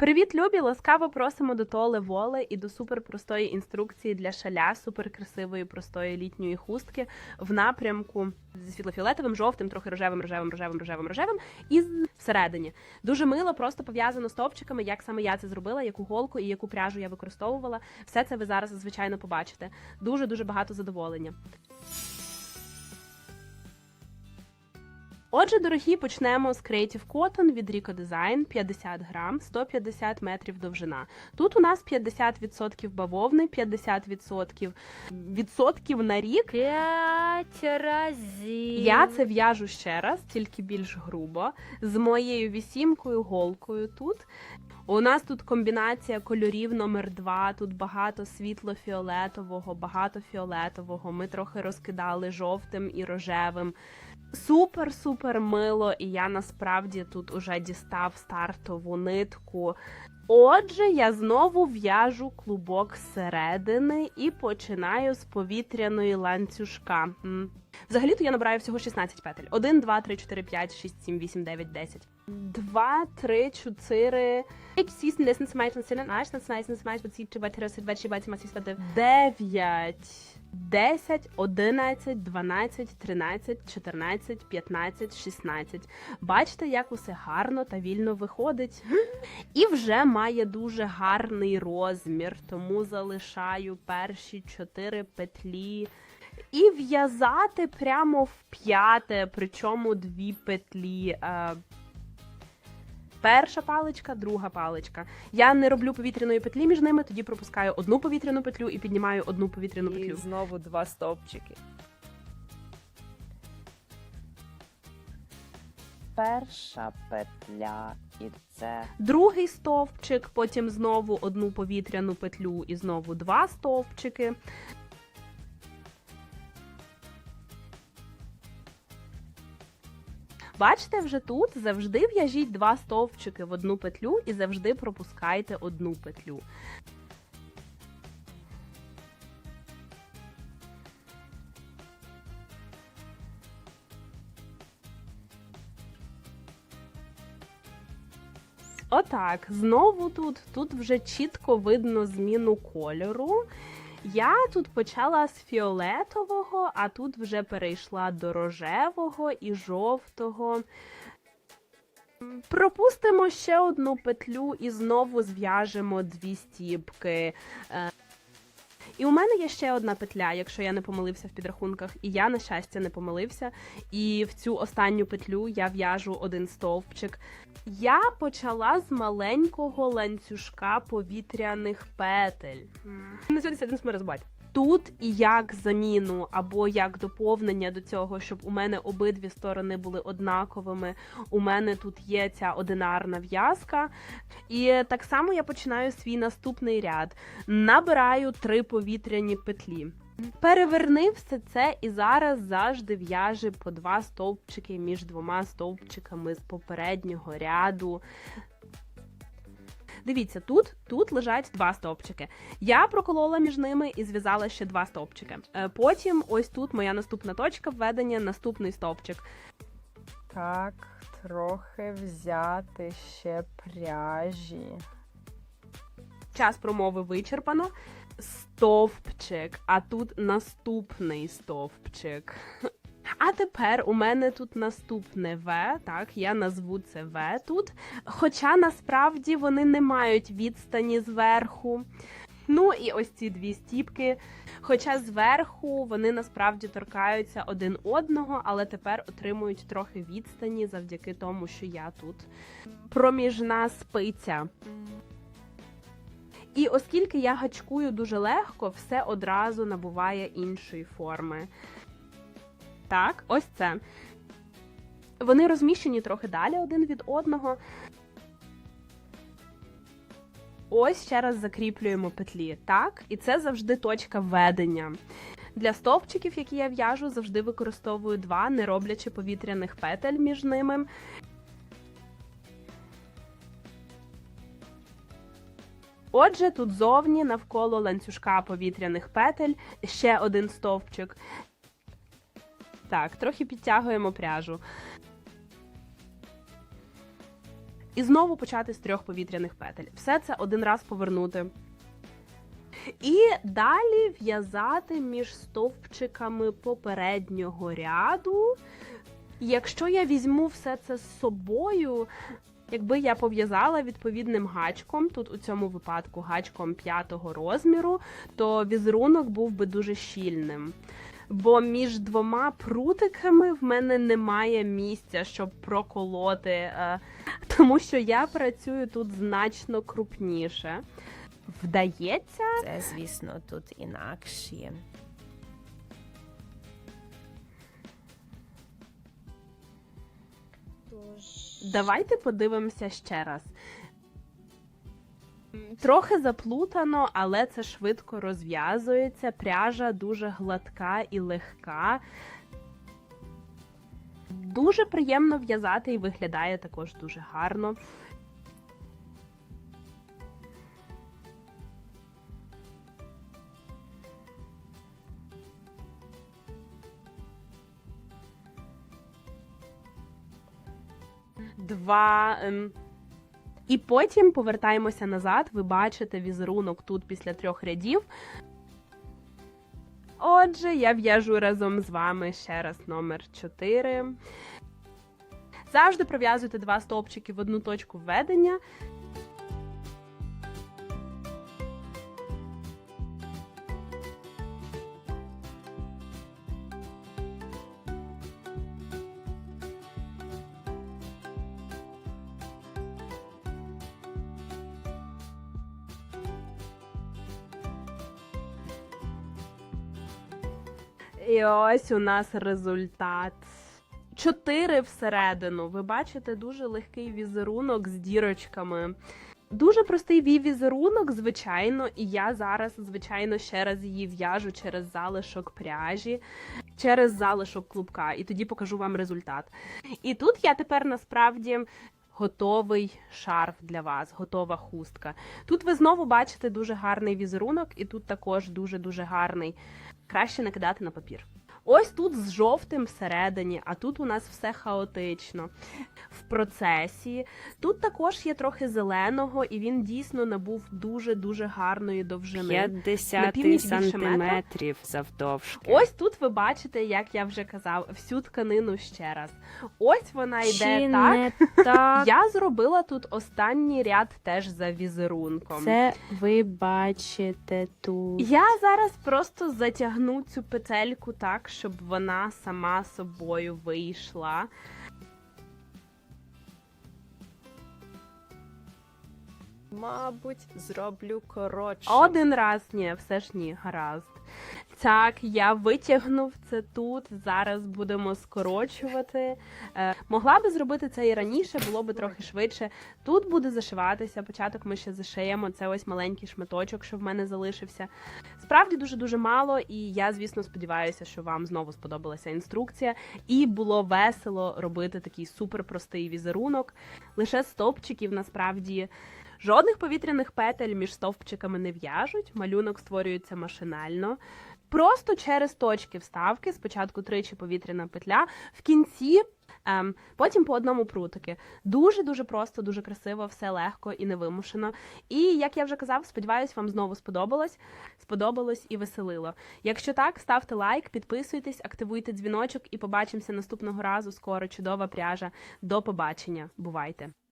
Привіт, любі! Ласкаво просимо до Толе Воле і до суперпростої інструкції для шаля суперкрасивої простої літньої хустки в напрямку зі світлофіолетовим, жовтим, трохи рожевим, рожевим, рожевим, рожевим, рожевим і з- всередині. Дуже мило, просто пов'язано стовпчиками, як саме я це зробила, яку голку і яку пряжу я використовувала. Все це ви зараз звичайно побачите. Дуже дуже багато задоволення. Отже, дорогі, почнемо з Creative Cotton від Rico Design 50 грам, 150 метрів довжина. Тут у нас 50% бавовни, 50% відсотків на рік. П'ять разів. Я це в'яжу ще раз, тільки більш грубо, з моєю вісімкою, голкою тут. У нас тут комбінація кольорів номер 2 Тут багато світло-фіолетового, багато фіолетового. Ми трохи розкидали жовтим і рожевим. Супер-супер мило, і я насправді тут уже дістав стартову нитку. Отже, я знову в'яжу клубок зсередини і починаю з повітряної ланцюжка. Взагалі-то я набираю всього 16 петель. 1, 2, 3, 4, 5, 6, 7, 8, 9, 10. 2, 3, 4... 6, 7, 8, 9, 10, 11, 12, 13, 14, 15, 16, 17, 9, 10, 11, 12, 13, 14, 15, 16. Бачите, як усе гарно та вільно виходить. І вже має дуже гарний розмір, тому залишаю перші 4 петлі. І в'язати прямо в п'яте, причому дві петлі. Перша паличка, друга паличка. Я не роблю повітряної петлі між ними, тоді пропускаю одну повітряну петлю і піднімаю одну повітряну І петлю. знову два стовпчики. Перша петля і це Другий стовпчик, потім знову одну повітряну петлю і знову два стовпчики. Бачите, вже тут завжди в'яжіть два стовпчики в одну петлю і завжди пропускайте одну петлю. Отак, знову тут, тут вже чітко видно зміну кольору. Я тут почала з фіолетового, а тут вже перейшла до рожевого і жовтого. Пропустимо ще одну петлю і знову зв'яжемо дві стіпки. І у мене є ще одна петля, якщо я не помилився в підрахунках, і я, на щастя, не помилився. І в цю останню петлю я в'яжу один стовпчик. Я почала з маленького ланцюжка повітряних петель. Не сьогодні один смерезбать. Тут і як заміну або як доповнення до цього, щоб у мене обидві сторони були однаковими. У мене тут є ця одинарна в'язка. І так само я починаю свій наступний ряд. Набираю три повітряні петлі. Переверни все це і зараз завжди в'яжи по два стовпчики між двома стовпчиками з попереднього ряду. Дивіться, тут, тут лежать два стовпчики. Я проколола між ними і зв'язала ще два стовпчики. Е, Потім, ось тут моя наступна точка введення, наступний стовпчик. так, трохи взяти ще пряжі. Час промови вичерпано. Стовпчик, а тут наступний стовпчик. А тепер у мене тут наступне В, так, я назву це В тут. Хоча насправді вони не мають відстані зверху. Ну і ось ці дві стіпки. Хоча зверху вони насправді торкаються один одного, але тепер отримують трохи відстані завдяки тому, що я тут проміжна спиця. І оскільки я гачкую дуже легко, все одразу набуває іншої форми. Так, ось це. Вони розміщені трохи далі один від одного. Ось ще раз закріплюємо петлі. Так, і це завжди точка введення. Для стовпчиків, які я в'яжу, завжди використовую два, не роблячи повітряних петель між ними. Отже, тут зовні навколо ланцюжка повітряних петель ще один стовпчик. Так, трохи підтягуємо пряжу. І знову почати з трьох повітряних петель. Все це один раз повернути. І далі в'язати між стовпчиками попереднього ряду. Якщо я візьму все це з собою, якби я пов'язала відповідним гачком, тут у цьому випадку гачком п'ятого розміру, то візерунок був би дуже щільним. Бо між двома прутиками в мене немає місця, щоб проколоти, е, тому що я працюю тут значно крупніше. Вдається, Це, звісно, тут інакше. Давайте подивимося ще раз. Трохи заплутано, але це швидко розв'язується. Пряжа дуже гладка і легка. Дуже приємно в'язати і виглядає також дуже гарно. Два. І потім повертаємося назад. Ви бачите візерунок тут після трьох рядів. Отже, я в'яжу разом з вами ще раз номер 4. Завжди пров'язуйте два стовпчики в одну точку введення. І ось у нас результат. Чотири всередину. Ви бачите дуже легкий візерунок з дірочками. Дуже простий візерунок, звичайно, і я зараз, звичайно, ще раз її в'яжу через залишок пряжі, через залишок клубка, і тоді покажу вам результат. І тут я тепер насправді готовий шарф для вас, готова хустка. Тут ви знову бачите дуже гарний візерунок, і тут також дуже-дуже гарний. Краще накидати на папір. Ось тут з жовтим всередині, а тут у нас все хаотично. В процесі. Тут також є трохи зеленого, і він дійсно набув дуже-дуже гарної довжини. На 50 північ сантиметрів завдовжки. Ось тут ви бачите, як я вже казав, всю тканину ще раз. Ось вона йде Чи так. не так? Я зробила тут останній ряд теж за візерунком. Це ви бачите тут. Я зараз просто затягну цю петельку так, щоб вона сама собою вийшла. Мабуть, зроблю коротше. Один раз ні, все ж ні, гаразд. Так, я витягнув це тут. Зараз будемо скорочувати. Е, могла би зробити це і раніше, було би трохи швидше. Тут буде зашиватися. Початок ми ще зашиємо. Це ось маленький шматочок, що в мене залишився. Справді дуже дуже мало, і я, звісно, сподіваюся, що вам знову сподобалася інструкція. І було весело робити такий суперпростий візерунок. Лише стовпчиків насправді. Жодних повітряних петель між стовпчиками не в'яжуть, малюнок створюється машинально. Просто через точки вставки, спочатку тричі повітряна петля, в кінці, ем, потім по одному прутики. Дуже-дуже просто, дуже красиво, все легко і невимушено. І як я вже казав, сподіваюсь, вам знову сподобалось. Сподобалось і веселило. Якщо так, ставте лайк, підписуйтесь, активуйте дзвіночок і побачимося наступного разу. Скоро чудова пряжа. До побачення. Бувайте!